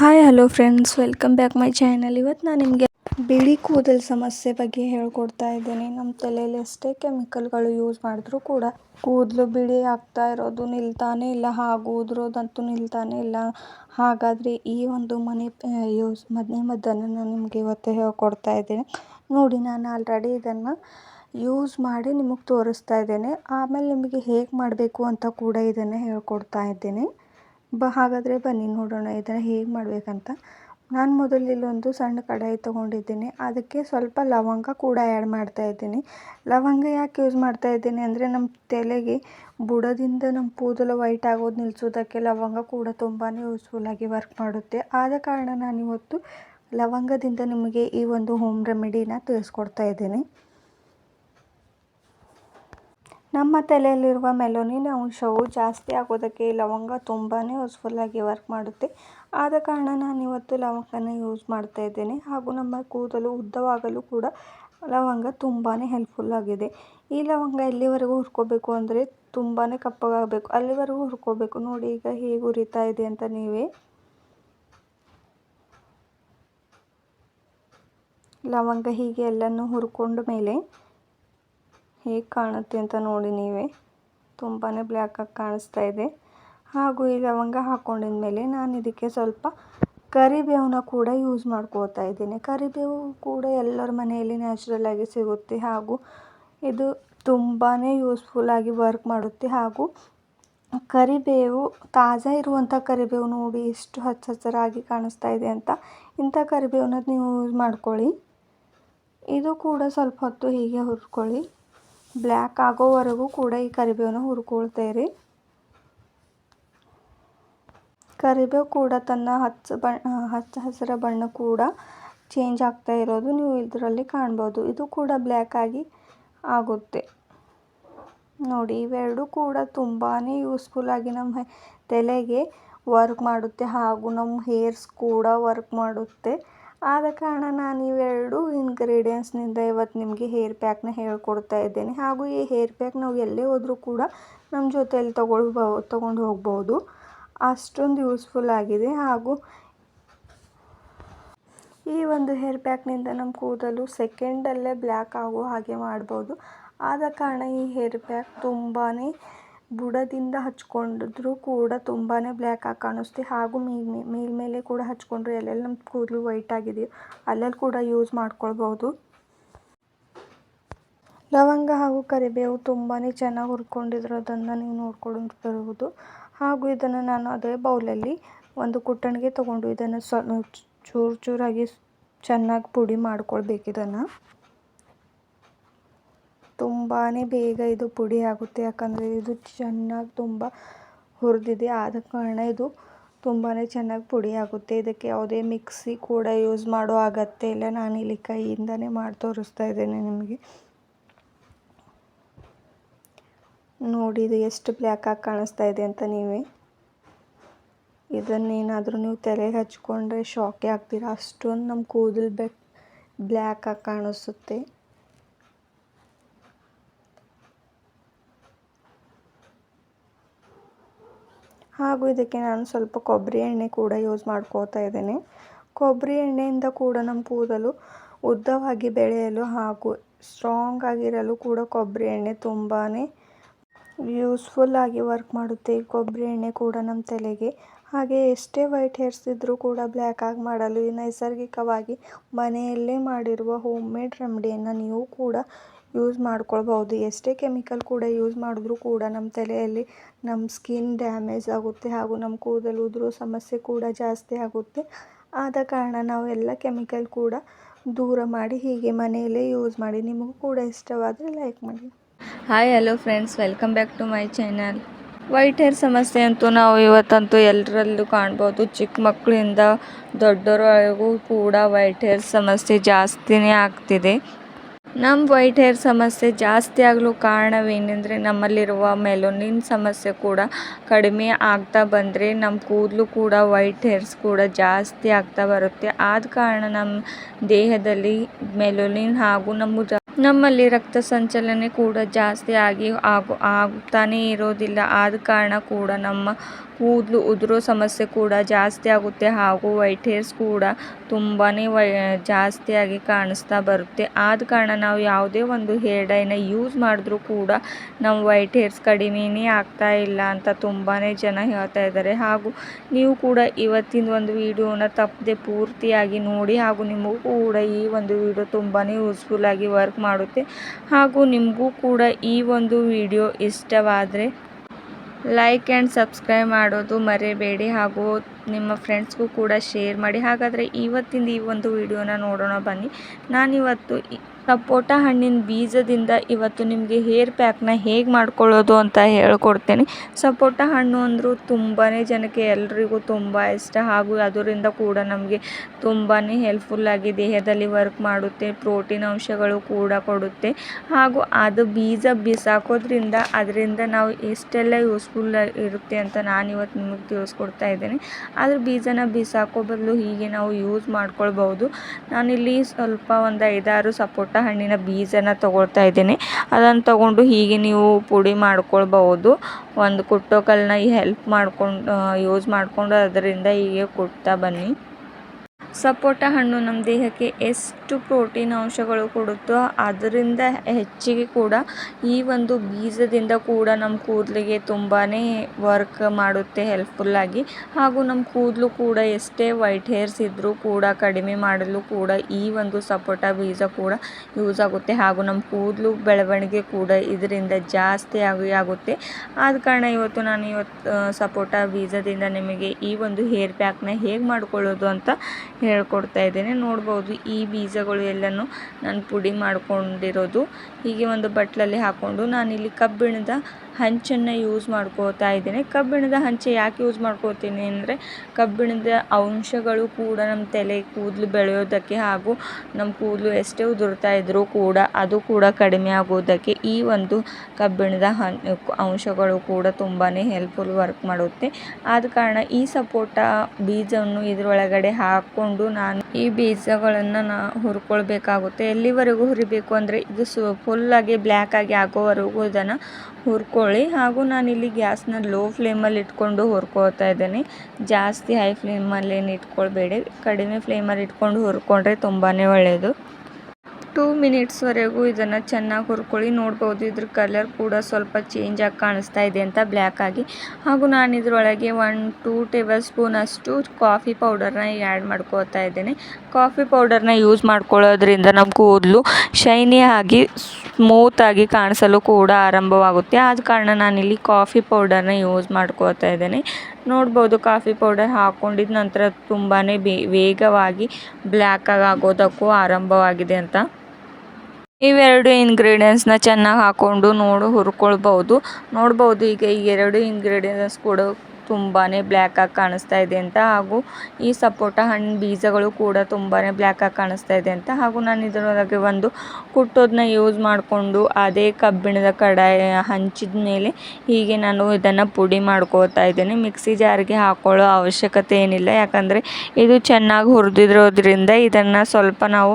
Hi hello friends welcome back my channel ಇವತ್ತು ನಾನು ನಿಮಗೆ ಬಿಳಿ ಕೂದಲು ಸಮಸ್ಯೆ ಬಗ್ಗೆ ಹೇಳ್ಕೊಡ್ತಾ ಇದ್ದೀನಿ. ನಮ್ಮ ತಲೆಯಲ್ಲಿ ಎಷ್ಟೇ ಕೆಮಿಕಲ್ಗಳು ಯೂಸ್ ಮಾಡಿದ್ರೂ ಕೂಡ ಕೂದಲು ಬಿಳಿ ಆಗ್ತಾ ಇರೋದು ನಿಲ್ತಾನೆ ಇಲ್ಲ. ಹಾಗೂ ಉದುರೋದಂತೂ ನಿಲ್ತಾನೆ ಇಲ್ಲ. ಹಾಗಾದರೆ ಈ ಒಂದು ಮನೆ ಯೂಸ್ ಮನೆ ಮದ್ದನ್ನು ನಾನು ನಿಮಗೆ ಇವತ್ತು ಹೇಳ್ಕೊಡ್ತಾ ಇದ್ದೀನಿ. ನೋಡಿ, ನಾನು ಆಲ್ರೆಡಿ ಇದನ್ನು ಯೂಸ್ ಮಾಡಿ ನಿಮಗೆ ತೋರಿಸ್ತಾ ಇದ್ದೇನೆ. ಆಮೇಲೆ ನಿಮಗೆ ಹೇಗೆ ಮಾಡಬೇಕು ಅಂತ ಕೂಡ ಇದನ್ನು ಹೇಳ್ಕೊಡ್ತಾ ಇದ್ದೀನಿ. ಬ, ಹಾಗಾದರೆ ಬನ್ನಿ ನೋಡೋಣ ಇದನ್ನು ಹೇಗೆ ಮಾಡಬೇಕಂತ. ನಾನು ಮೊದಲು ಇಲ್ಲೊಂದು ಸಣ್ಣ ಕಡಾಯಿ ತೊಗೊಂಡಿದ್ದೀನಿ. ಅದಕ್ಕೆ ಸ್ವಲ್ಪ ಲವಂಗ ಕೂಡ ಆ್ಯಡ್ ಮಾಡ್ತಾ ಇದ್ದೀನಿ. ಲವಂಗ ಯಾಕೆ ಯೂಸ್ ಮಾಡ್ತಾ ಇದ್ದೀನಿ ಅಂದರೆ ನಮ್ಮ ತಲೆಗೆ ಬುಡದಿಂದ ನಮ್ಮ ಕೂದಲು ವೈಟ್ ಆಗೋದು ನಿಲ್ಲಿಸೋದಕ್ಕೆ ಲವಂಗ ಕೂಡ ತುಂಬಾ ಯೂಸ್ಫುಲ್ಲಾಗಿ ವರ್ಕ್ ಮಾಡುತ್ತೆ. ಆದ ಕಾರಣ ನಾನಿವತ್ತು ಲವಂಗದಿಂದ ನಿಮಗೆ ಈ ಒಂದು ಹೋಮ್ ರೆಮಿಡಿನ ತಿಳಿಸ್ಕೊಡ್ತಾ ಇದ್ದೀನಿ. ನಮ್ಮ ತಲೆಯಲ್ಲಿರುವ ಮೆಲೋನಿನ್ ಅಂಶವು ಜಾಸ್ತಿ ಆಗೋದಕ್ಕೆ ಲವಂಗ ತುಂಬಾ ಯೂಸ್ಫುಲ್ಲಾಗಿ ವರ್ಕ್ ಮಾಡುತ್ತೆ. ಆದ ಕಾರಣ ನಾನು ಇವತ್ತು ಲವಂಗನ ಯೂಸ್ ಮಾಡ್ತಾ ಇದ್ದೇನೆ. ಹಾಗೂ ನಮ್ಮ ಕೂದಲು ಉದ್ದವಾಗಲು ಕೂಡ ಲವಂಗ ತುಂಬಾ ಹೆಲ್ಪ್ಫುಲ್ ಆಗಿದೆ. ಈ ಲವಂಗ ಎಲ್ಲಿವರೆಗೂ ಹುರ್ಕೋಬೇಕು ಅಂದರೆ ತುಂಬಾ ಕಪ್ಪಗಾಗಬೇಕು. ಅಲ್ಲಿವರೆಗೂ ಹುರ್ಕೋಬೇಕು. ನೋಡಿ, ಈಗ ಹೇಗೆ ಉರಿತಾ ಇದೆ ಅಂತ ನೀವೇ. ಲವಂಗ ಹೀಗೆ ಎಲ್ಲನೂ ಹುರ್ಕೊಂಡ ಮೇಲೆ ಹೇಗೆ ಕಾಣುತ್ತೆ ಅಂತ ನೋಡಿ ನೀವೇ. ತುಂಬಾ ಬ್ಲ್ಯಾಕಾಗಿ ಕಾಣಿಸ್ತಾ ಇದೆ. ಹಾಗೂ ಈ ಲವಂಗ ಹಾಕ್ಕೊಂಡಿದ ಮೇಲೆ ನಾನು ಇದಕ್ಕೆ ಸ್ವಲ್ಪ ಕರಿಬೇವನ್ನ ಕೂಡ ಯೂಸ್ ಮಾಡ್ಕೋತಾ ಇದ್ದೀನಿ. ಕರಿಬೇವು ಕೂಡ ಎಲ್ಲರ ಮನೆಯಲ್ಲಿ ನ್ಯಾಚುರಲ್ ಆಗಿ ಸಿಗುತ್ತೆ ಹಾಗೂ ಇದು ತುಂಬಾ ಯೂಸ್ಫುಲ್ಲಾಗಿ ವರ್ಕ್ ಮಾಡುತ್ತೆ. ಹಾಗೂ ಕರಿಬೇವು, ತಾಜಾ ಇರುವಂಥ ಕರಿಬೇವು ನೋಡಿ ಎಷ್ಟು ಹಚ್ಚ ಹಚ್ಚರಾಗಿ ಕಾಣಿಸ್ತಾ ಇದೆ ಅಂತ. ಇಂಥ ಕರಿಬೇವನ್ನ ನೀವು ಯೂಸ್ ಮಾಡ್ಕೊಳ್ಳಿ. ಇದು ಕೂಡ ಸ್ವಲ್ಪ ಹೊತ್ತು ಹೀಗೆ ಹುರ್ಕೊಳ್ಳಿ. ಬ್ಲ್ಯಾಕ್ ಆಗೋವರೆಗೂ ಕೂಡ ಈ ಕರಿಬೇವನ್ನು ಹುರ್ಕೊಳ್ತೇವೆ ಕರಿಬೇವು ಕೂಡ ತನ್ನ ಹಚ್ಚ ಬಣ್ಣ ಹಚ್ಚ ಹಸಿರ ಬಣ್ಣ ಕೂಡ ಚೇಂಜ್ ಆಗ್ತಾ ಇರೋದು ನೀವು ಇದರಲ್ಲಿ ಕಾಣ್ಬೋದು. ಇದು ಕೂಡ ಬ್ಲ್ಯಾಕ್ ಆಗಿ ಆಗುತ್ತೆ. ನೋಡಿ, ಇವೆರಡು ಕೂಡ ತುಂಬಾ ಯೂಸ್ಫುಲ್ ಆಗಿ ನಮ್ಮ ತಲೆಗೆ ವರ್ಕ್ ಮಾಡುತ್ತೆ ಹಾಗೂ ನಮ್ಮ ಹೇರ್ಸ್ ಕೂಡ ವರ್ಕ್ ಮಾಡುತ್ತೆ. ಆದ ಕಾರಣ ನಾನು ಇವೆರಡು ಇಂಗ್ರೀಡಿಯೆಂಟ್ಸ್ನಿಂದ ಇವತ್ತು ನಿಮಗೆ ಹೇರ್ ಪ್ಯಾಕ್ನ ಹೇಳ್ಕೊಡ್ತಾ ಇದ್ದೇನೆ. ಹಾಗೂ ಈ ಹೇರ್ ಪ್ಯಾಕ್ ನಾವು ಎಲ್ಲೇ ಹೋದರೂ ಕೂಡ ನಮ್ಮ ಜೊತೆಯಲ್ಲಿ ತಗೊಳ್ಬೋ, ತೊಗೊಂಡು ಹೋಗ್ಬೋದು. ಅಷ್ಟೊಂದು ಯೂಸ್ಫುಲ್ ಆಗಿದೆ. ಹಾಗೂ ಈ ಒಂದು ಹೇರ್ ಪ್ಯಾಕ್ನಿಂದ ನಮ್ಮ ಕೂದಲು ಸೆಕೆಂಡಲ್ಲೇ ಬ್ಲ್ಯಾಕ್ ಆಗೋ ಹಾಗೆ ಮಾಡ್ಬೋದು. ಆದ ಕಾರಣ ಈ ಹೇರ್ ಪ್ಯಾಕ್ ತುಂಬಾ ಬುಡದಿಂದ ಹಚ್ಕೊಂಡಿದ್ರು ಕೂಡ ತುಂಬಾ ಬ್ಲ್ಯಾಕ್ ಆಗಿ ಕಾಣಿಸುತ್ತೆ ಹಾಗೂ ಮೇಲ್ಮೇಲೆ ಕೂಡ ಹಚ್ಕೊಂಡ್ರೆ ಎಲ್ಲೆಲ್ಲಿ ನಮ್ಮ ಕೂದಲು ವೈಟ್ ಆಗಿದೆಯೋ ಅಲ್ಲೆಲ್ಲಿ ಕೂಡ ಯೂಸ್ ಮಾಡ್ಕೊಳ್ಬೋದು. ಲವಂಗ ಹಾಗೂ ಕರಿಬೇವು ತುಂಬಾ ಚೆನ್ನಾಗಿ ಹುರ್ಕೊಂಡಿರೋದನ್ನು ನೀವು ನೋಡ್ಕೊಂಡು ಬರುವುದು ಹಾಗೂ ಇದನ್ನು ನಾನು ಅದೇ ಬೌಲಲ್ಲಿ ಒಂದು ಕುಟ್ಟಣಿಗೆ ತೊಗೊಂಡು ಇದನ್ನು ಸ್ವ ಚೂರು, ಚೂರಾಗಿ ಚೆನ್ನಾಗಿ ಪುಡಿ ಮಾಡ್ಕೊಳ್ಬೇಕು ಇದನ್ನು. ತುಂಬಾ ಬೇಗ ಇದು ಪುಡಿ ಆಗುತ್ತೆ. ಯಾಕಂದರೆ ಇದು ಚೆನ್ನಾಗಿ ತುಂಬ ಹುರಿದಿದೆ. ಆದ ಕಾರಣ ಇದು ತುಂಬಾ ಚೆನ್ನಾಗಿ ಪುಡಿ ಆಗುತ್ತೆ. ಇದಕ್ಕೆ ಯಾವುದೇ ಮಿಕ್ಸಿ ಕೂಡ ಯೂಸ್ ಮಾಡೋ ಅಗತ್ಯ ಇಲ್ಲ. ನಾನು ಇಲ್ಲಿ ಕೈಯಿಂದನೇ ಮಾಡಿ ತೋರಿಸ್ತಾ ಇದ್ದೇನೆ ನಿಮಗೆ. ನೋಡಿ, ಇದು ಎಷ್ಟು ಬ್ಲ್ಯಾಕಾಗಿ ಕಾಣಿಸ್ತಾ ಇದೆ ಅಂತ ನೀವೇ. ಇದನ್ನೇನಾದರೂ ನೀವು ತಲೆಗೆ ಹಚ್ಕೊಂಡ್ರೆ ಶಾಕೇ ಆಗ್ತೀರ? ಅಷ್ಟೊಂದು ನಮ್ಮ ಕೂದಲು ಬೆಕ್ ಬ್ಲ್ಯಾಕಾಗಿ ಕಾಣಿಸುತ್ತೆ. ಹಾಗೂ ಇದಕ್ಕೆ ನಾನು ಸ್ವಲ್ಪ ಕೊಬ್ಬರಿ ಎಣ್ಣೆ ಕೂಡ ಯೂಸ್ ಮಾಡ್ಕೋತಾ ಇದ್ದೇನೆ. ಕೊಬ್ಬರಿ ಎಣ್ಣೆಯಿಂದ ಕೂಡ ನಮ್ಮ ಕೂದಲು ಉದ್ದವಾಗಿ ಬೆಳೆಯಲು ಹಾಗೂ ಸ್ಟ್ರಾಂಗ್ ಆಗಿರಲು ಕೂಡ ಕೊಬ್ಬರಿ ಎಣ್ಣೆ ತುಂಬಾ ಯೂಸ್ಫುಲ್ ಆಗಿ ವರ್ಕ್ ಮಾಡುತ್ತೆ. ಈ ಕೊಬ್ಬರಿ ಎಣ್ಣೆ ಕೂಡ ನಮ್ಮ ತಲೆಗೆ ಹಾಗೆ ಎಷ್ಟೇ ವೈಟ್ ಹೇರ್ಸ್ ಇದ್ದರೂ ಕೂಡ ಬ್ಲ್ಯಾಕ್ ಆಗಿ ಮಾಡಲು ನೈಸರ್ಗಿಕವಾಗಿ ಮನೆಯಲ್ಲೇ ಮಾಡಿರುವ ಹೋಮ್ ಮೇಡ್ ರೆಮಿಡಿಯನ್ನು ನೀವು ಕೂಡ ಯೂಸ್ ಮಾಡ್ಕೊಳ್ಬೋದು ಎಷ್ಟೇ ಕೆಮಿಕಲ್ ಕೂಡ ಯೂಸ್ ಮಾಡಿದ್ರೂ ಕೂಡ ನಮ್ಮ ತಲೆಯಲ್ಲಿ ನಮ್ಮ ಸ್ಕಿನ್ ಡ್ಯಾಮೇಜ್ ಆಗುತ್ತೆ ಹಾಗೂ ನಮ್ಮ ಕೂದಲು ಉದುರೋ ಸಮಸ್ಯೆ ಕೂಡ ಜಾಸ್ತಿ ಆಗುತ್ತೆ. ಆದ ಕಾರಣ ನಾವು ಎಲ್ಲ ಕೆಮಿಕಲ್ ಕೂಡ ದೂರ ಮಾಡಿ ಹೀಗೆ ಮನೆಯಲ್ಲೇ ಯೂಸ್ ಮಾಡಿ. ನಿಮಗೂ ಕೂಡ ಇಷ್ಟವಾದರೆ ಲೈಕ್ ಮಾಡಿ. Hi hello friends welcome back to my channel white hair ಸಮಸ್ಯೆ ಅಂತೂ ನಾವು ಇವತ್ತಂತೂ ಎಲ್ಲರಲ್ಲೂ ಕಾಣ್ಬೋದು. ಚಿಕ್ಕ ಮಕ್ಕಳಿಂದ ದೊಡ್ಡವರವರೆಗೂ ಕೂಡ ವೈಟ್ ಹೇರ್ ಸಮಸ್ಯೆ ಜಾಸ್ತಿನೇ ಆಗ್ತಿದೆ. ನಮ್ಮ ವೈಟ್ ಹೇರ್ ಸಮಸ್ಯೆ ಜಾಸ್ತಿ ಆಗಲು ಕಾರಣವೇನೆಂದರೆ ನಮ್ಮಲ್ಲಿರುವ ಮೆಲೋನಿನ್ ಸಮಸ್ಯೆ ಕೂಡ ಕಡಿಮೆ ಆಗ್ತಾ ಬಂದರೆ ನಮ್ಮ ಕೂದಲು ಕೂಡ ವೈಟ್ ಹೇರ್ಸ್ ಕೂಡ ಜಾಸ್ತಿ ಆಗ್ತಾ ಬರುತ್ತೆ. ಆದ ಕಾರಣ ನಮ್ಮ ದೇಹದಲ್ಲಿ ಮೆಲೋನಿನ್ ಹಾಗೂ ನಮ್ಮ ನಮ್ಮಲ್ಲಿ ರಕ್ತ ಸಂಚಲನೆ ಕೂಡ ಜಾಸ್ತಿ ಆಗಿ ಆಗು ಆಗುತ್ತಾನೇ ಇರೋದಿಲ್ಲ. ಆದ ಕಾರಣ ಕೂಡ ನಮ್ಮ ಕೂದಲು ಉದುರೋ ಸಮಸ್ಯೆ ಕೂಡ ಜಾಸ್ತಿ ಆಗುತ್ತೆ. ಹಾಗೂ ವೈಟ್ ಹೇರ್ಸ್ ಕೂಡ ತುಂಬಾ ವೈ ಜಾಸ್ತಿಯಾಗಿ ಕಾಣಿಸ್ತಾ ಬರುತ್ತೆ. ಆದ ಕಾರಣ ನಾವು ಯಾವುದೇ ಒಂದು ಹೇರ್ ಡೈನ ಯೂಸ್ ಮಾಡಿದ್ರೂ ಕೂಡ ನಮ್ಮ ವೈಟ್ ಹೇರ್ಸ್ ಕಡಿಮೆನೇ ಆಗ್ತಾ ಇಲ್ಲ ಅಂತ ತುಂಬಾ ಜನ ಹೇಳ್ತಾ ಇದ್ದಾರೆ. ಹಾಗೂ ನೀವು ಕೂಡ ಇವತ್ತಿನ ಒಂದು ವಿಡಿಯೋನ ತಪ್ಪದೆ ಪೂರ್ತಿಯಾಗಿ ನೋಡಿ ಹಾಗೂ ನಿಮಗೂ ಕೂಡ ಈ ಒಂದು ವಿಡಿಯೋ ತುಂಬಾ ಯೂಸ್ಫುಲ್ ಆಗಿ ವರ್ಕ್ ಮಾಡುತ್ತೆ. ಹಾಗೂ ನಿಮಗೂ ಕೂಡ ಈ ಒಂದು ವಿಡಿಯೋ ಇಷ್ಟವಾದರೆ ಲೈಕ್ ಆ್ಯಂಡ್ ಸಬ್ಸ್ಕ್ರೈಬ್ ಮಾಡೋದು ಮರೆಯಬೇಡಿ ಹಾಗೂ ನಿಮ್ಮ ಫ್ರೆಂಡ್ಸ್ಗೂ ಕೂಡ ಶೇರ್ ಮಾಡಿ. ಹಾಗಾದರೆ ಇವತ್ತಿಂದ ಈ ಒಂದು ವಿಡಿಯೋನ ನೋಡೋಣ ಬನ್ನಿ. ನಾನಿವತ್ತು ಸಪೋಟ ಹಣ್ಣಿನ ಬೀಜದಿಂದ ಇವತ್ತು ನಿಮಗೆ ಹೇರ್ ಪ್ಯಾಕ್ನ ಹೇಗೆ ಮಾಡ್ಕೊಳ್ಳೋದು ಅಂತ ಹೇಳ್ಕೊಡ್ತೇನೆ. ಸಪೋಟ ಹಣ್ಣು ಅಂದರೂ ತುಂಬಾ ಜನಕ್ಕೆ ಎಲ್ರಿಗೂ ತುಂಬ ಇಷ್ಟ. ಹಾಗೂ ಅದರಿಂದ ಕೂಡ ನಮಗೆ ತುಂಬಾ ಹೆಲ್ಪ್ಫುಲ್ಲಾಗಿ ದೇಹದಲ್ಲಿ ವರ್ಕ್ ಮಾಡುತ್ತೆ ಪ್ರೋಟೀನ್ ಅಂಶಗಳು ಕೂಡ ಕೊಡುತ್ತೆ. ಹಾಗೂ ಅದು ಬೀಜ ಬಿಸಾಕೋದ್ರಿಂದ ಅದರಿಂದ ನಾವು ಎಷ್ಟೆಲ್ಲ ಯೂಸ್ಫುಲ್ ಇರುತ್ತೆ ಅಂತ ನಾನು ಇವತ್ತು ನಿಮಗೆ ತಿಳಿಸ್ಕೊಡ್ತಾ ಇದ್ದೇನೆ. ಅದ್ರ ಬೀಜನ ಬಿಸಾಕೋ ಬದಲು ಹೀಗೆ ನಾವು ಯೂಸ್ ಮಾಡ್ಕೊಳ್ಬೋದು ನಾನಿಲ್ಲಿ ಸ್ವಲ್ಪ ಒಂದು ಐದಾರು ಸಪೋಟ ಹಣ್ಣಿನ ಬೀಜನ ತಗೊಳ್ತಾ ಇದ್ದೀನಿ. ಅದನ್ನು ತಗೊಂಡು ಹೀಗೆ ನೀವು ಪುಡಿ ಮಾಡ್ಕೊಳ್ಬಹುದು. ಒಂದು ಕುಟ್ಟೋ ಕಲ್ಲನ್ನ ಹೆಲ್ಪ್ ಮಾಡ್ಕೊಂಡು ಯೂಸ್ ಮಾಡಿಕೊಂಡು ಅದರಿಂದ ಹೀಗೆ ಕುಟ್ತಾ ಬನ್ನಿ. ಸಪೋಟ ಹಣ್ಣು ನಮ್ಮ ದೇಹಕ್ಕೆ ಎಷ್ಟು ಪ್ರೋಟೀನ್ ಅಂಶಗಳು ಕೊಡುತ್ತೋ ಅದರಿಂದ ಹೆಚ್ಚಿಗೆ ಕೂಡ ಈ ಒಂದು ಬೀಜದಿಂದ ಕೂಡ ನಮ್ಮ ಕೂದಲಿಗೆ ತುಂಬಾ ವರ್ಕ್ ಮಾಡುತ್ತೆ ಹೆಲ್ಪ್ಫುಲ್ಲಾಗಿ ಹಾಗೂ ನಮ್ಮ ಕೂದಲು ಕೂಡ ಎಷ್ಟೇ ವೈಟ್ ಹೇರ್ಸ್ ಇದ್ದರೂ ಕೂಡ, ಕಡಿಮೆ ಮಾಡಲು ಕೂಡ ಈ ಒಂದು ಸಪೋಟ ಬೀಜ ಕೂಡ ಯೂಸ್ ಆಗುತ್ತೆ. ಹಾಗೂ ನಮ್ಮ ಕೂದಲು ಬೆಳವಣಿಗೆ ಕೂಡ ಇದರಿಂದ ಜಾಸ್ತಿ ಆಗಿ ಆಗುತ್ತೆ. ಆದ ಕಾರಣ ಇವತ್ತು ನಾನು ಇವತ್ತು ಸಪೋಟ ಬೀಜದಿಂದ ನಿಮಗೆ ಈ ಒಂದು ಹೇರ್ ಪ್ಯಾಕ್ನ ಹೇಗೆ ಮಾಡಿಕೊಳ್ಳೋದು ಅಂತ ಹೇಳ್ಕೊಡ್ತಾ ಇದ್ದೇನೆ. ನೋಡ್ಬೋದು ಈ ಬೀಜಗಳು ಎಲ್ಲನೂ ನಾನು ಪುಡಿ ಮಾಡ್ಕೊಂಡಿರೋದು. ಹೀಗೆ ಒಂದು ಬಟ್ಲಲ್ಲಿ ಹಾಕ್ಕೊಂಡು ನಾನಿಲ್ಲಿ ಕಬ್ಬಿಣದ ಹಂಚನ್ನು ಯೂಸ್ ಮಾಡ್ಕೋತಾ ಇದ್ದೀನಿ. ಕಬ್ಬಿಣದ ಹಂಚು ಯಾಕೆ ಯೂಸ್ ಮಾಡ್ಕೋತೀನಿ ಅಂದರೆ ಕಬ್ಬಿಣದ ಅಂಶಗಳು ಕೂಡ ನಮ್ಮ ತಲೆ ಕೂದಲು ಬೆಳೆಯೋದಕ್ಕೆ ಹಾಗೂ ನಮ್ಮ ಕೂದಲು ಎಷ್ಟೇ ಉದುರ್ತಾ ಇದ್ದರೂ ಕೂಡ ಅದು ಕೂಡ ಕಡಿಮೆ ಆಗೋದಕ್ಕೆ ಈ ಒಂದು ಕಬ್ಬಿಣದ ಹನ್, ಅಂಶಗಳು ಕೂಡ ತುಂಬಾ ಹೆಲ್ಪ್ಫುಲ್ ವರ್ಕ್ ಮಾಡುತ್ತೆ. ಆದ ಕಾರಣ ಈ ಸಪೋಟ ಬೀಜವನ್ನು ಇದರೊಳಗಡೆ ಹಾಕ್ಕೊಂಡು ನಾನು ಈ ಬೀಜಗಳನ್ನು ನಾ ಹುರ್ಕೊಳ್ಬೇಕಾಗುತ್ತೆ. ಎಲ್ಲಿವರೆಗೂ ಹುರಿಬೇಕು ಅಂದರೆ ಇದು ಸು ಫುಲ್ಲಾಗಿ ಬ್ಲ್ಯಾಕ್ ಆಗಿ ಆಗೋವರೆಗೂ ಇದನ್ನು ಹುರ್ಕೊಳ್ಳಿ. ಹಾಗೂ ನಾನಿಲ್ಲಿ ಗ್ಯಾಸ್ನ ಲೋ ಫ್ಲೇಮಲ್ಲಿ ಇಟ್ಕೊಂಡು ಹುರ್ಕೊಳ್ತಾ ಇದ್ದೇನೆ. ಜಾಸ್ತಿ ಹೈ ಫ್ಲೇಮಲ್ಲಿ ಏನು ಇಟ್ಕೊಳ್ಬೇಡಿ. ಕಡಿಮೆ ಫ್ಲೇಮಲ್ಲಿ ಇಟ್ಕೊಂಡು ಹುರ್ಕೊಂಡ್ರೆ ತುಂಬಾ ಒಳ್ಳೆಯದು ಟೂ ಮಿನಿಟ್ಸ್ವರೆಗೂ ಇದನ್ನು ಚೆನ್ನಾಗಿ ಹುರ್ಕೊಳ್ಳಿ. ನೋಡ್ಬೋದು ಇದ್ರ ಕಲರ್ ಕೂಡ ಸ್ವಲ್ಪ ಚೇಂಜ್ ಆಗಿ ಕಾಣಿಸ್ತಾ ಇದೆ ಅಂತ ಬ್ಲ್ಯಾಕ್ ಆಗಿ. ಹಾಗೂ ನಾನು ಇದರೊಳಗೆ ಒನ್ ಟೂ ಟೇಬಲ್ ಸ್ಪೂನ್ ಅಷ್ಟು ಕಾಫಿ ಪೌಡರ್ನ ಆ್ಯಡ್ ಮಾಡ್ಕೋತಾ ಇದ್ದೇನೆ. ಕಾಫಿ ಪೌಡರ್ನ ಯೂಸ್ ಮಾಡ್ಕೊಳ್ಳೋದ್ರಿಂದ ನಮ್ಮ ಕೂದಲು ಶೈನಿ ಆಗಿ ಸ್ಮೂತಾಗಿ ಕಾಣಿಸಲು ಕೂಡ ಆರಂಭವಾಗುತ್ತೆ. ಆದ ಕಾರಣ ನಾನಿಲ್ಲಿ ಕಾಫಿ ಪೌಡರ್ನ ಯೂಸ್ ಮಾಡ್ಕೋತಾ ಇದ್ದೇನೆ. ನೋಡ್ಬೋದು. ಕಾಫಿ ಪೌಡರ್ ಹಾಕ್ಕೊಂಡಿದ್ದ ನಂತರ ತುಂಬಾ ವೇಗವಾಗಿ ಬ್ಲ್ಯಾಕ್ ಆಗಿ ಆಗೋದಕ್ಕೂ ಆರಂಭವಾಗಿದೆ ಅಂತ. ಇವೆರಡು ಇಂಗ್ರೀಡಿಯೆಂಟ್ಸ್ನ ಚೆನ್ನಾಗಿ ಹಾಕ್ಕೊಂಡು ನೋಡು ಹುರ್ಕೊಳ್ಬೋದು ನೋಡಬಹುದು ಈಗ ಈ ಎರಡು ಇಂಗ್ರೀಡಿಯೆಂಟ್ಸ್ ಕೂಡ ತುಂಬಾ ಬ್ಲ್ಯಾಕ್ ಆಗಿ ಕಾಣಿಸ್ತಾ ಇದೆ ಅಂತ. ಹಾಗೂ ಈ ಸಪೋಟ ಹಣ್ಣು ಬೀಜಗಳು ಕೂಡ ತುಂಬಾನೇ ಬ್ಲ್ಯಾಕ್ ಆಗಿ ಕಾಣಿಸ್ತಾ ಇದೆ ಅಂತ. ಹಾಗೂ ನಾನು ಇದರೊಳಗೆ ಒಂದು ಕುಟ್ಟೋದನ್ನ ಯೂಸ್ ಮಾಡಿಕೊಂಡು ಅದೇ ಕಬ್ಬಿಣದ ಕಡಾಯ ಹಂಚಿದ ಮೇಲೆ ಹೀಗೆ ನಾನು ಇದನ್ನು ಪುಡಿ ಮಾಡ್ಕೋತಾ ಇದ್ದೇನೆ. ಮಿಕ್ಸಿ ಜಾರಿಗೆ ಹಾಕೊಳ್ಳೋ ಅವಶ್ಯಕತೆ ಏನಿಲ್ಲ. ಯಾಕಂದರೆ ಇದು ಚೆನ್ನಾಗಿ ಹುರಿದಿರೋದ್ರಿಂದ ಇದನ್ನು ಸ್ವಲ್ಪ ನಾವು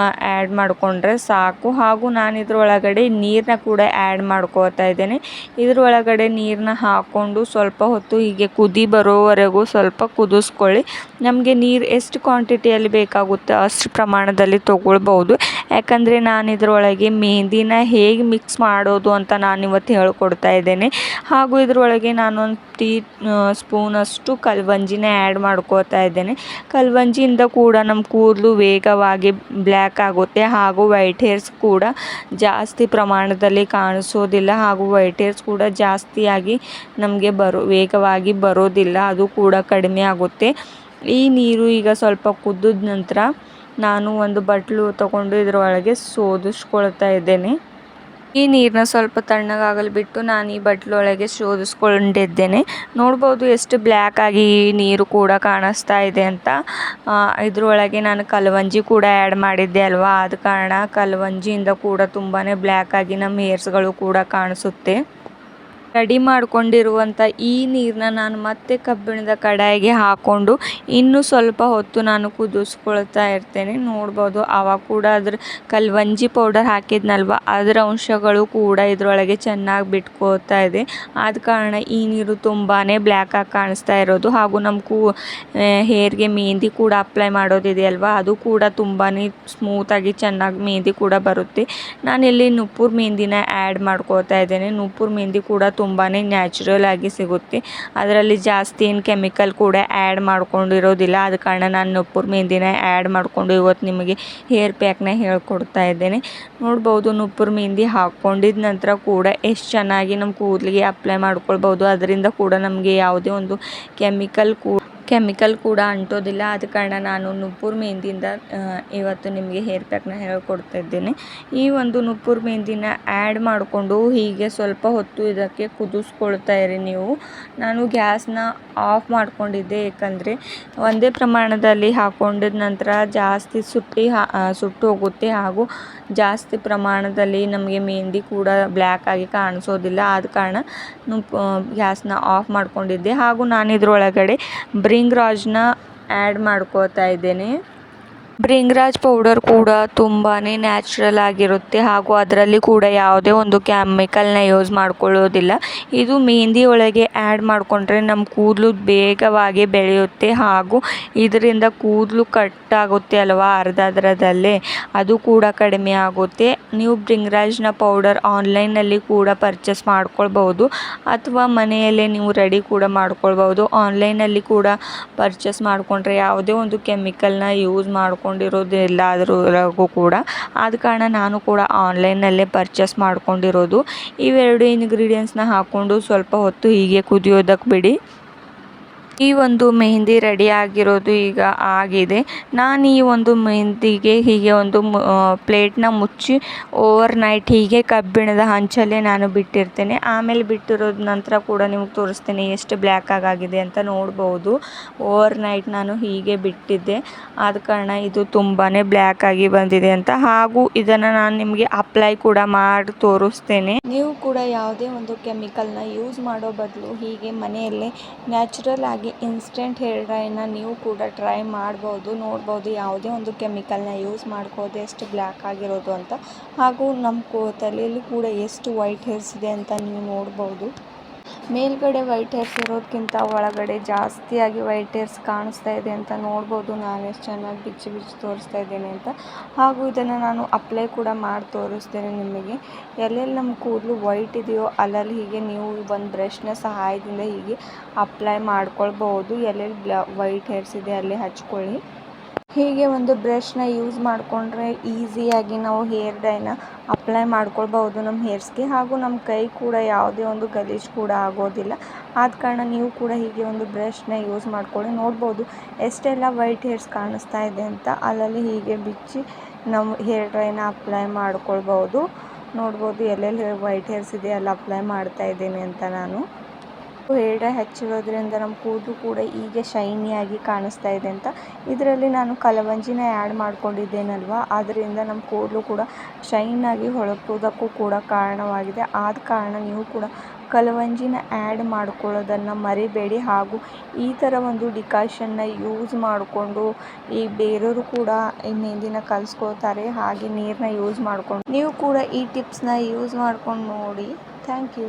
ಆ್ಯಡ್ ಮಾಡಿಕೊಂಡ್ರೆ ಸಾಕು. ಹಾಗೂ ನಾನು ಇದರೊಳಗಡೆ ನೀರನ್ನ ಕೂಡ ಆ್ಯಡ್ ಮಾಡ್ಕೋತಾ ಇದ್ದೇನೆ. ಇದರೊಳಗಡೆ ನೀರನ್ನ ಹಾಕ್ಕೊಂಡು ಸ್ವಲ್ಪ ಹೊತ್ತು ಹೀಗೆ ಕುದಿ ಬರೋವರೆಗೂ ಸ್ವಲ್ಪ ಕುದಿಸ್ಕೊಳ್ಳಿ. ನಮಗೆ ನೀರು ಎಷ್ಟು ಕ್ವಾಂಟಿಟಿಯಲ್ಲಿ ಬೇಕಾಗುತ್ತೆ ಅಷ್ಟು ಪ್ರಮಾಣದಲ್ಲಿ ತೊಗೊಳ್ಬೋದು ಯಾಕಂದರೆ ನಾನು ಇದರೊಳಗೆ ಮೆಹಂದಿನ ಹೇಗೆ ಮಿಕ್ಸ್ ಮಾಡೋದು ಅಂತ ನಾನು ಇವತ್ತು ಹೇಳ್ಕೊಡ್ತಾ ಇದ್ದೇನೆ. ಹಾಗೂ ಇದರೊಳಗೆ ನಾನೊಂದು ಟೀ ಸ್ಪೂನಷ್ಟು ಕಲ್ವಂಜಿನ ಆ್ಯಡ್ ಮಾಡ್ಕೋತಾ ಇದ್ದೇನೆ. ಕಲ್ವಂಜಿಯಿಂದ ಕೂಡ ನಮ್ಮ ಕೂದಲು ವೇಗವಾಗಿ ಬ್ಲ್ಯಾಕ್ ಆಗುತ್ತೆ ಹಾಗೂ ವೈಟ್ ಹೇರ್ಸ್ ಕೂಡ ಜಾಸ್ತಿ ಪ್ರಮಾಣದಲ್ಲಿ ಕಾಣಿಸೋದಿಲ್ಲ ಹಾಗೂ ವೈಟ್ ಹೇರ್ಸ್ ಕೂಡ ಜಾಸ್ತಿಯಾಗಿ ನಮಗೆ ಬರೋ, ವೇಗವಾಗಿ ಬರೋದಿಲ್ಲ, ಅದು ಕೂಡ ಕಡಿಮೆ ಆಗುತ್ತೆ. ಈ ನೀರು ಈಗ ಸ್ವಲ್ಪ ಕುದ್ದಿದ ನಂತರ ನಾನು ಒಂದು ಬಟ್ಲು ತಗೊಂಡು ಇದರೊಳಗೆ ಶೋಧಿಸ್ಕೊಳ್ತಾ ಇದ್ದೇನೆ. ಈ ನೀರನ್ನ ಸ್ವಲ್ಪ ತಣ್ಣಗಾಗಲು ಬಿಟ್ಟು ನಾನು ಈ ಬಟ್ಲೊಳಗೆ ಶೋಧಿಸ್ಕೊಂಡಿದ್ದೇನೆ ನೋಡ್ಬೋದು ಎಷ್ಟು ಬ್ಲ್ಯಾಕ್ ಆಗಿ ಈ ನೀರು ಕೂಡ ಕಾಣಿಸ್ತಾ ಇದೆ ಅಂತ. ಇದರೊಳಗೆ ನಾನು ಕಲವಂಜಿ ಕೂಡ ಆ್ಯಡ್ ಮಾಡಿದ್ದೆ ಅಲ್ವಾ? ಆದ ಕಾರಣ ಕಲವಂಜಿಯಿಂದ ಕೂಡ ತುಂಬಾ ಬ್ಲ್ಯಾಕ್ ಆಗಿ ನಮ್ಮ ಹೇರ್ಸ್ಗಳು ಕೂಡ ಕಾಣಿಸುತ್ತೆ. ರೆಡಿ ಮಾಡಿಕೊಂಡಿರುವಂಥ ಈ ನೀರನ್ನ ನಾನು ಮತ್ತೆ ಕಬ್ಬಿಣದ ಕಡಾಯಿಗೆ ಹಾಕ್ಕೊಂಡು ಇನ್ನೂ ಸ್ವಲ್ಪ ಹೊತ್ತು ನಾನು ಕುದಿಸ್ಕೊಳ್ತಾ ಇರ್ತೇನೆ. ನೋಡ್ಬೋದು ಆವಾಗ ಕೂಡ ಅದ್ರ ಕಲ್ವಂಜಿ ಪೌಡರ್ ಹಾಕಿದ್ನಲ್ವ? ಅದರ ಅಂಶಗಳು ಕೂಡ ಇದರೊಳಗೆ ಚೆನ್ನಾಗಿ ಬಿಟ್ಕೋತಾ ಇದೆ. ಆದ ಕಾರಣ ಈ ನೀರು ತುಂಬಾ ಬ್ಲ್ಯಾಕ್ ಆಗಿ ಕಾಣಿಸ್ತಾ ಇರೋದು. ಹಾಗೂ ನಮ್ಮ ಕೂ ಹೇರ್ಗೆ ಮೆಹಂದಿ ಕೂಡ ಅಪ್ಲೈ ಮಾಡೋದಿದೆಯಲ್ವ ಅದು ಕೂಡ ತುಂಬಾ ಸ್ಮೂತಾಗಿ ಚೆನ್ನಾಗಿ ಮೆಹಂದಿ ಕೂಡ ಬರುತ್ತೆ. ನಾನಿಲ್ಲಿ ನುಪ್ಪುರ್ ಮೆಹಂದಿನ ಆ್ಯಡ್ ಮಾಡ್ಕೋತಾ ಇದ್ದೇನೆ. ನುಪ್ಪುರ್ ಮೆಹಂದಿ ಕೂಡ ತುಂಬಾ ನ್ಯಾಚುರಲ್ ಆಗಿ ಸಿಗುತ್ತೆ. ಅದರಲ್ಲಿ ಜಾಸ್ತಿ ಏನು ಕೆಮಿಕಲ್ ಕೂಡ ಆ್ಯಡ್ ಮಾಡ್ಕೊಂಡಿರೋದಿಲ್ಲ. ಆದ ಕಾರಣ ನಾನು ನುಪ್ಪುರ್ ಮೆಹಂದಿನ ಆ್ಯಡ್ ಮಾಡಿಕೊಂಡು ಇವತ್ತು ನಿಮಗೆ ಹೇರ್ ಪ್ಯಾಕ್ನ ಹೇಳ್ಕೊಡ್ತಾ ಇದ್ದೇನೆ. ನೋಡ್ಬೋದು ನುಪ್ಪುರ್ ಮೆಹಂದಿ ಹಾಕ್ಕೊಂಡಿದ ನಂತರ ಕೂಡ ಎಷ್ಟು ಚೆನ್ನಾಗಿ ನಮ್ಮ ಕೂದಲಿಗೆ ಅಪ್ಲೈ ಮಾಡ್ಕೊಳ್ಬೋದು ಅದರಿಂದ ಕೂಡ ನಮಗೆ ಯಾವುದೇ ಒಂದು ಕೆಮಿಕಲ್ ಕೂ ಕೆಮಿಕಲ್ ಕೂಡ ಅಂಟೋದಿಲ್ಲ. ಆದ ಕಾರಣ ನಾನು ನುಪ್ಪುರ್ ಮೆಹೆಂದಿಯಿಂದ ಇವತ್ತು ನಿಮಗೆ ಹೇರ್ ಪ್ಯಾಕ್ನ ಹೇಳ್ಕೊಡ್ತಾ ಇದ್ದೇನೆ. ಈ ಒಂದು ನುಪ್ಪುರ್ ಮೆಹಂದಿನ ಆ್ಯಡ್ ಮಾಡಿಕೊಂಡು ಹೀಗೆ ಸ್ವಲ್ಪ ಹೊತ್ತು ಇದಕ್ಕೆ ಕುದಿಸ್ಕೊಳ್ತಾ ಇರಿ ನೀವು. ನಾನು ಗ್ಯಾಸ್ನ ಆಫ್ ಮಾಡಿಕೊಂಡಿದ್ದೆ. ಏಕೆಂದರೆ ಒಂದೇ ಪ್ರಮಾಣದಲ್ಲಿ ಹಾಕೊಂಡಿದ ನಂತರ ಜಾಸ್ತಿ ಸುಟ್ಟಿ ಸುಟ್ಟು ಹೋಗುತ್ತೆ. ಹಾಗೂ ಜಾಸ್ತಿ ಪ್ರಮಾಣದಲ್ಲಿ ನಮಗೆ ಮೆಹಂದಿ ಕೂಡ ಬ್ಲ್ಯಾಕ್ ಆಗಿ ಕಾಣಿಸೋದಿಲ್ಲ. ಆದ ಕಾರಣ ಗ್ಯಾಸ್ನ ಆಫ್ ಮಾಡಿಕೊಂಡಿದ್ದೆ. ಹಾಗೂ ನಾನು ಇದರೊಳಗಡೆ ಬ್ರಿಂಗ್ ರಾಜ್ನ ಆ್ಯಡ್ ಮಾಡ್ಕೋತಾ ಇದ್ದೇನೆ. ಬ್ರಿಂಗ್ರಾಜ್ ಪೌಡರ್ ಕೂಡ ತುಂಬಾ ನ್ಯಾಚುರಲ್ ಆಗಿರುತ್ತೆ ಹಾಗೂ ಅದರಲ್ಲಿ ಕೂಡ ಯಾವುದೇ ಒಂದು ಕೆಮಿಕಲ್ನ ಯೂಸ್ ಮಾಡ್ಕೊಳ್ಳೋದಿಲ್ಲ. ಇದು ಮೆಹಂದಿ ಒಳಗೆ ಆ್ಯಡ್ ಮಾಡಿಕೊಂಡ್ರೆ ನಮ್ಮ ಕೂದಲು ಬೇಗವಾಗಿ ಬೆಳೆಯುತ್ತೆ ಹಾಗೂ ಇದರಿಂದ ಕೂದಲು ಕಟ್ ಆಗುತ್ತೆ ಅಲ್ವಾ ಅರ್ಧದ್ರದಲ್ಲೇ. ಅದು ಕೂಡ ಕಡಿಮೆ ಆಗುತ್ತೆ. ನೀವು ಬ್ರಿಂಗ್ರಾಜ್ನ ಪೌಡರ್ ಆನ್ಲೈನಲ್ಲಿ ಕೂಡ ಪರ್ಚೇಸ್ ಮಾಡ್ಕೊಳ್ಬೋದು ಅಥವಾ ಮನೆಯಲ್ಲೇ ನೀವು ರೆಡಿ ಕೂಡ ಮಾಡ್ಕೊಳ್ಬೋದು ಆನ್ಲೈನಲ್ಲಿ ಕೂಡ ಪರ್ಚೇಸ್ ಮಾಡಿಕೊಂಡ್ರೆ ಯಾವುದೇ ಒಂದು ಕೆಮಿಕಲ್ನ ಯೂಸ್ ಮಾಡ್ಕೊಂಡಿರೋದಿಲ್ಲ ಅದರೊಳಗೂ ಕೂಡ. ಆದ ಕಾರಣ ನಾನು ಕೂಡ ಆನ್ಲೈನಲ್ಲೇ ಪರ್ಚೇಸ್ ಮಾಡ್ಕೊಂಡಿರೋದು. ಇವೆರಡು ಇಂಗ್ರೀಡಿಯೆಂಟ್ಸ್ನ ಹಾಕ್ಕೊಂಡು ಸ್ವಲ್ಪ ಹೊತ್ತು ಹೀಗೆ ಕುದಿಯೋದಕ್ಕೆ ಬಿಡಿ. ಈ ಒಂದು ಮೆಹಂದಿ ರೆಡಿ ಆಗಿರೋದು ಈಗ ಆಗಿದೆ. ನಾನು ಈ ಒಂದು ಮೆಹೆಂದಿಗೆ ಹೀಗೆ ಒಂದು ಪ್ಲೇಟ್ನ ಮುಚ್ಚಿ ಓವರ್ ನೈಟ್ ಹೀಗೆ ಕಬ್ಬಿಣದ ಹಂಚಲ್ಲೇ ನಾನು ಬಿಟ್ಟಿರ್ತೇನೆ. ಆಮೇಲೆ ಬಿಟ್ಟಿರೋದ ನಂತರ ಕೂಡ ನಿಮ್ಗೆ ತೋರಿಸ್ತೇನೆ ಎಷ್ಟು ಬ್ಲ್ಯಾಕ್ ಆಗಿದೆ ಅಂತ ನೋಡ್ಬೋದು. ಓವರ್ ನೈಟ್ ನಾನು ಹೀಗೆ ಬಿಟ್ಟಿದ್ದೆ. ಆದ ಕಾರಣ ಇದು ತುಂಬಾ ಬ್ಲ್ಯಾಕ್ ಆಗಿ ಬಂದಿದೆ ಅಂತ. ಹಾಗೂ ಇದನ್ನು ನಾನು ನಿಮಗೆ ಅಪ್ಲೈ ಕೂಡ ಮಾಡಿ ತೋರಿಸ್ತೇನೆ. ನೀವು ಕೂಡ ಯಾವುದೇ ಒಂದು ಕೆಮಿಕಲ್ನ ಯೂಸ್ ಮಾಡೋ ಬದಲು ಹೀಗೆ ಮನೆಯಲ್ಲೇ ನ್ಯಾಚುರಲ್ ಆಗಿ ಇನ್ಸ್ಟೆಂಟ್ ಹೇರ್ ಡ್ರೈನ ನೀವು ಕೂಡ ಟ್ರೈ ಮಾಡ್ಬೋದು, ನೋಡ್ಬೋದು, ಯಾವುದೇ ಒಂದು ಕೆಮಿಕಲ್ನ ಯೂಸ್ ಮಾಡ್ಕೋದೆ ಎಷ್ಟು ಬ್ಲ್ಯಾಕ್ ಆಗಿರೋದು ಅಂತ. ಹಾಗೂ ನಮ್ಮ ಕೋ ತಲೆಯಲ್ಲಿ ಕೂಡ ಎಷ್ಟು ವೈಟ್ ಹೇರ್ಸ್ ಇದೆ ಅಂತ ನೀವು ನೋಡ್ಬೋದು. ಮೇಲ್ಗಡೆ ವೈಟ್ ಹೇರ್ಸ್ ಇರೋದಕ್ಕಿಂತ ಒಳಗಡೆ ಜಾಸ್ತಿಯಾಗಿ ವೈಟ್ ಹೇರ್ಸ್ ಕಾಣಿಸ್ತಾ ಇದೆ ಅಂತ ನೋಡ್ಬೋದು. ನಾನು ಎಷ್ಟು ಚೆನ್ನಾಗಿ ಬಿಚ್ಚಿ ಬಿಚ್ಚಿ ತೋರಿಸ್ತಾ ಇದ್ದೇನೆ ಅಂತ. ಹಾಗೂ ಇದನ್ನು ನಾನು ಅಪ್ಲೈ ಕೂಡ ಮಾಡಿ ತೋರಿಸ್ತೇನೆ ನಿಮಗೆ. ಎಲ್ಲೆಲ್ಲಿ ನಮ್ಮ ಕೂದಲು ವೈಟ್ ಇದೆಯೋ ಅಲ್ಲಲ್ಲಿ ಹೀಗೆ ನೀವು ಒಂದು ಬ್ರಷ್ನ ಸಹಾಯದಿಂದ ಹೀಗೆ ಅಪ್ಲೈ ಮಾಡ್ಕೊಳ್ಬೋದು ಎಲ್ಲೆಲ್ಲಿ ವೈಟ್ ಹೇರ್ಸ್ ಇದೆ ಅಲ್ಲಿ ಹಚ್ಕೊಳ್ಳಿ. ಹೀಗೆ ಒಂದು ಬ್ರಷ್ನ ಯೂಸ್ ಮಾಡಿಕೊಂಡ್ರೆ ಈಸಿಯಾಗಿ ನಾವು ಹೇರ್ ಡೈನ ಅಪ್ಲೈ ಮಾಡ್ಕೊಳ್ಬಹುದು ನಮ್ಮ ಹೇರ್ಸ್ಗೆ ಹಾಗೂ ನಮ್ಮ ಕೈ ಕೂಡ ಯಾವುದೇ ಒಂದು ಗಲೀಜು ಕೂಡ ಆಗೋದಿಲ್ಲ. ಆದ ಕಾರಣ ನೀವು ಕೂಡ ಹೀಗೆ ಒಂದು ಬ್ರಷ್ನ ಯೂಸ್ ಮಾಡ್ಕೊಳ್ಳಿ. ನೋಡ್ಬೋದು ಎಷ್ಟೆಲ್ಲ ವೈಟ್ ಹೇರ್ಸ್ ಕಾಣಿಸ್ತಾ ಇದೆ ಅಂತ. ಅಲ್ಲಲ್ಲಿ ಹೀಗೆ ಬಿಚ್ಚಿ ನಮ್ಮ ಹೇರ್ ಡ್ರೈನ ಅಪ್ಲೈ ಮಾಡ್ಕೊಳ್ಬಹುದು. ನೋಡ್ಬೋದು ಎಲ್ಲೆಲ್ಲಿ ವೈಟ್ ಹೇರ್ಸ್ ಇದೆ ಅಲ್ಲಿ ಅಪ್ಲೈ ಮಾಡ್ತಾ ಇದ್ದೀನಿ ಅಂತ ನಾನು. ಹೇರ್ ಡ್ರೈ ಹಚ್ಚಿರೋದ್ರಿಂದ ನಮ್ಮ ಕೂದಲು ಕೂಡ ಹೀಗೆ ಶೈನಿಯಾಗಿ ಕಾಣಿಸ್ತಾ ಇದೆ ಅಂತ. ಇದರಲ್ಲಿ ನಾನು ಕಲವಂಜಿನ ಆ್ಯಡ್ ಮಾಡ್ಕೊಂಡಿದ್ದೇನಲ್ವ? ಅದರಿಂದ ನಮ್ಮ ಕೂದಲು ಕೂಡ ಶೈನಾಗಿ ಹೊಳಪುವುದಕ್ಕೂ ಕೂಡ ಕಾರಣವಾಗಿದೆ. ಆದ ಕಾರಣ ನೀವು ಕೂಡ ಕಲವಂಜಿನ ಆ್ಯಡ್ ಮಾಡ್ಕೊಳ್ಳೋದನ್ನು ಮರಿಬೇಡಿ. ಹಾಗೂ ಈ ಥರ ಒಂದು ಡಿಕಾಷನ್ನ ಯೂಸ್ ಮಾಡಿಕೊಂಡು ಈ ಬೇರೆಯವರು ಕೂಡ ಈ ಮೆಹಂದಿನ ಕಲಿಸ್ಕೊಳ್ತಾರೆ, ಹಾಗೆ ನೀರನ್ನ ಯೂಸ್ ಮಾಡಿಕೊಂಡು. ನೀವು ಕೂಡ ಈ ಟಿಪ್ಸ್ನ ಯೂಸ್ ಮಾಡ್ಕೊಂಡು ನೋಡಿ. Thank you